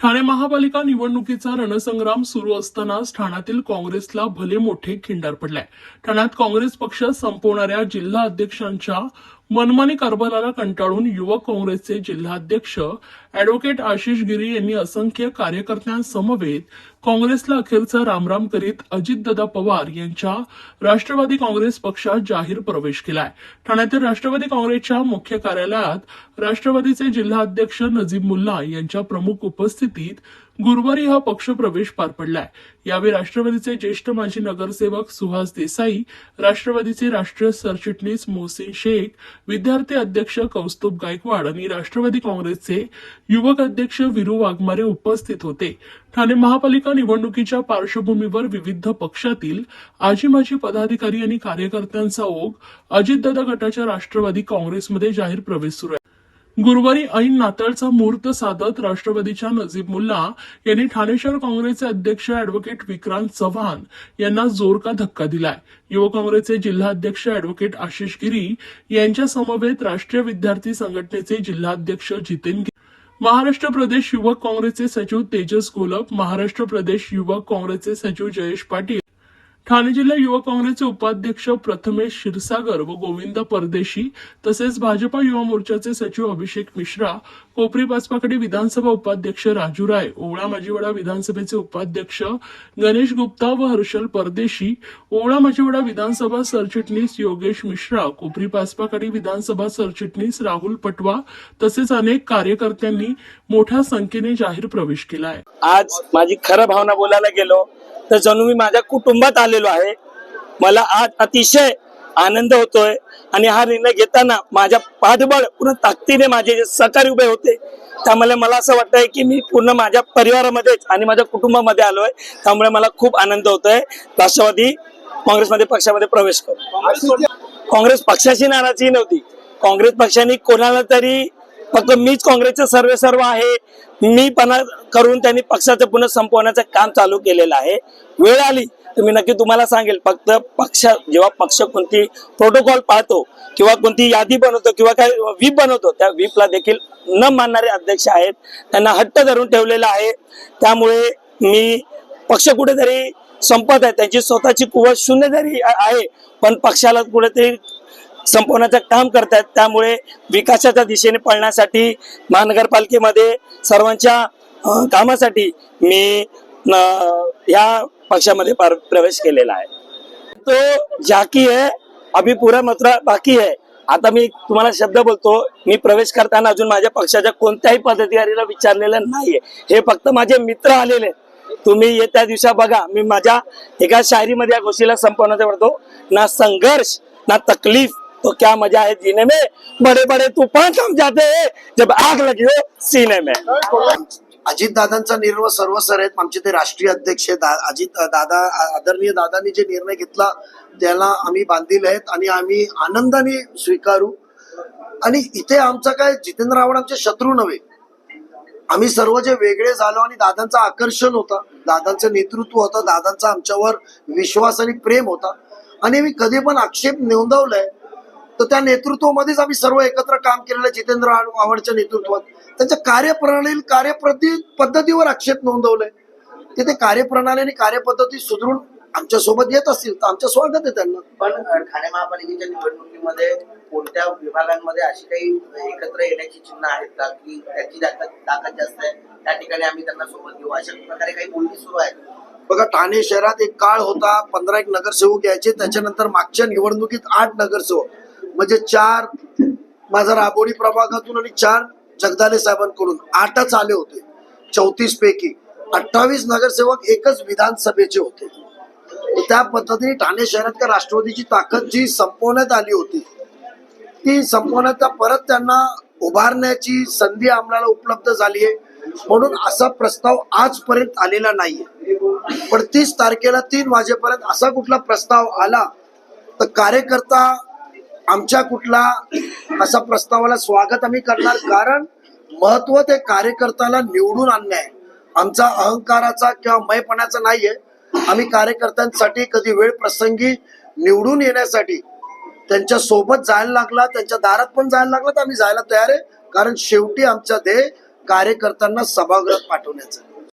ठाणे महापालिका निवडणुकीचा रणसंग्राम सुरू असतानाच ठाण्यातील काँग्रेसला भले मोठे खिंडार पडलाय ठाण्यात काँग्रेस पक्ष संपवणाऱ्या जिल्हा अध्यक्षांच्या मनमानी कारभाराला कंटाळून युवक काँग्रेसचे जिल्हाध्यक्ष अॅडव्होकेट आशिष गिरी यांनी असंख्य कार्यकर्त्यांसमवेत काँग्रेसला अखेरचा रामराम करीत अजितदादा पवार यांच्या राष्ट्रवादी काँग्रेस पक्षात जाहीर प्रवेश केलाय. ठाण्यातील राष्ट्रवादी काँग्रेसच्या मुख्य कार्यालयात राष्ट्रवादीचे जिल्हाध्यक्ष नजीब मुल्ला यांच्या प्रमुख उपस्थितीत गुरुवारी हा पक्षप्रवेश पार पडलाय. यावेळी राष्ट्रवादीचे ज्येष्ठ माजी नगरसेवक सुहास देसाई राष्ट्रवादीचे राष्ट्रीय सरचिटणीस मोहसिन शेख विद्यार्थी अध्यक्ष कौस्तुभ गायकवाड आणि राष्ट्रवादी काँग्रेसचे युवक अध्यक्ष विरू वाघमारे उपस्थित होते. ठाणे महापालिका निवडणुकीच्या पार्श्वभूमीवर विविध पक्षातील आजी माजी पदाधिकारी आणि कार्यकर्त्यांचा ओघ अजितदादा गटाच्या राष्ट्रवादी काँग्रेसमध्ये जाहीर प्रवेश सुरू आहे. गुरुवारी ऐन नाताळचा मुहूर्त साधत राष्ट्रवादीच्या नजीब मुल्ला यांनी ठाणे शहर काँग्रेसचे अध्यक्ष अॅडव्होकेट विक्रांत चव्हाण यांना जोर का धक्का दिलाय. युवक काँग्रेसचे जिल्हाध्यक्ष अॅडव्होकेट आशिष गिरी यांच्या समवेत राष्ट्रीय विद्यार्थी संघटनेचे जिल्हाध्यक्ष जितेन गिरी महाराष्ट्र प्रदेश युवक काँग्रेसचे सचिव तेजस गोलप महाराष्ट्र प्रदेश युवक काँग्रेसचे सचिव जयेश पाटील ठाणे जिल्हा युवक काँग्रेसचे उपाध्यक्ष प्रथमेश क्षीरसागर व गोविंद परदेशी तसेच भाजपा युवा मोर्चाचे सचिव अभिषेक मिश्रा कोपरी पाचपाकडी विधानसभा उपाध्यक्ष राजू राय ओवळा माजीवाडा विधानसभेचे उपाध्यक्ष गणेश गुप्ता व हर्षल परदेशी ओवळा माजीवाडा विधानसभा सरचिटणीस योगेश मिश्रा कोपरी पाचपाकडी विधानसभा सरचिटणीस राहुल पटवा तसेच अनेक कार्यकर्त्यांनी मोठ्या संख्येने जाहीर प्रवेश केला आहे आज माझी खरं भावना बोलायला गेलो तर जणू मी माझ्या कुटुंबात आलेलो आहे. मला आज अतिशय आनंद होतोय आणि हा निर्णय घेताना माझ्या पाठबळ पूर्ण ताकदीने माझे जे सहकारी उभे होते त्यामुळे मला असं वाटतंय की मी पूर्ण माझ्या परिवारामध्येच आणि माझ्या कुटुंबामध्ये आलोय. त्यामुळे मला खूप आनंद होतोय. राष्ट्रवादी काँग्रेसमध्ये पक्षामध्ये प्रवेश करू. काँग्रेस पक्षाची नाराजी नव्हती. काँग्रेस पक्षाने कोणाला तरी फक्त मीच काँग्रेसचे सर्वे सर्व आहे. मी पणा करून त्यांनी पक्षाचं पुन्हा संपवण्याचं काम चालू केलेलं आहे. वेळ आली तर मी नक्की तुम्हाला सांगेल फक्त पक्ष जेव्हा पक्ष कोणती प्रोटोकॉल पाळतो किंवा कोणती यादी बनवतो किंवा काय व्हीप बनवतो त्या व्हीपला देखील न मानणारे अध्यक्ष आहेत. त्यांना हट्ट धरून ठेवलेला आहे. त्यामुळे मी पक्ष कुठेतरी संपत आहे. त्यांची स्वतःची कुवत शून्य जरी आहे पण पक्षाला कुठेतरी संपवण्याचं काम करतात त्यामुळे विकासाच्या दिशेने पळण्यासाठी महानगरपालिकेमध्ये सर्वांच्या कामासाठी मी या पक्षामध्ये प्रवेश केलेला आहे. तो झाकी आहे अभी पुरा मात्र बाकी आहे. आता मी तुम्हाला शब्द बोलतो मी प्रवेश करताना अजून माझ्या पक्षाच्या कोणत्याही पदाधिकारीला विचारलेलं नाहीये. हे फक्त माझे मित्र आलेले आहेत. तुम्ही येत्या दिवसा बघा मी माझ्या एका शायरीमध्ये या गोष्टीला संपवण्याचा म्हणतो ना संघर्ष ना तकलीफ तो क्या मजा है जीने में? बड़े बड़े तूफान थम जाते हैं जब आग लगी हो सीने में। अजित दादांचा निर्णय सर्वसर आहेत. आमचे ते राष्ट्रीय अध्यक्ष दा, अजित दादा आदरणीय दादांनी जे निर्णय घेतला त्याला आम्ही बांधील आहेत आणि आम्ही आनंदाने स्वीकारू. आणि इथे आमचा काय जितेंद्र आव्हाड आमचे शत्रू नव्हे. आम्ही सर्व जे वेगळे झालो आणि दादांचं आकर्षण होता. दादांचं नेतृत्व होतं. दादांचा आमच्यावर विश्वास आणि प्रेम होता. आणि मी कधी पण आक्षेप नोंदवलाय तर त्या नेतृत्वामध्येच आम्ही सर्व एकत्र काम केलेलं जितेंद्र आव- आव्हाडच्या नेतृत्वात. त्यांच्या कार्यप्रणाली कार्यप्रती पद्धतीवर आक्षेप नोंदवलाय. तिथे कार्यप्रणाली आणि कार्यपद्धती सुधारून आमच्यासोबत येत असतील तर आमचं स्वागत आहे त्यांना. पण ठाणे महापालिकेच्या निवडणुकीमध्ये कोणत्या विभागांमध्ये अशी काही एकत्र येण्याची चिन्ह आहेत का? की त्याची ताकद जास्त आहे त्या ठिकाणी आम्ही त्यांना सोबत घेऊ. अशा प्रकारे काही बोलणी सुरू आहेत. बघा ठाणे शहरात एक काळ होता पंधरा एक नगरसेवक यायचे. त्याच्यानंतर मागच्या निवडणुकीत आठ नगरसेवक. म्हणजे चार माझा राबोडी प्रभागातून आणि चार जगदाले साहेबांकडून आठच आले होते. चौतीस पैकी अठ्ठावीस नगरसेवक एकच विधानसभेचे होते. त्या पद्धतीने ठाणे शहरात का राष्ट्रवादीची ताकद जी संपवण्यात आली होती ती संपवण्यात परत त्यांना उभारण्याची संधी आम्हाला उपलब्ध झाली आहे. म्हणून असा प्रस्ताव आजपर्यंत आलेला नाहीये. पण तीस तारखेला तीन वाजेपर्यंत असा कुठला प्रस्ताव आला तर कार्यकर्ता आमच्या कुठला असा प्रस्तावाला स्वागत आम्ही करणार कारण महत्त्व ते कार्यकर्त्याला निवडून आणणे आहे आमचा अहंकाराचा किंवा मयपणाचा नाहीये. आम्ही कार्यकर्त्यांसाठी कधी वेळ प्रसंगी निवडून येण्यासाठी त्यांच्यासोबत जायला लागला त्यांच्या दारात पण जायला लागला तर आम्ही जायला तयार आहे. कारण शेवटी आमचा ध्येय कार्यकर्त्यांना सभागृहात पाठवण्याचं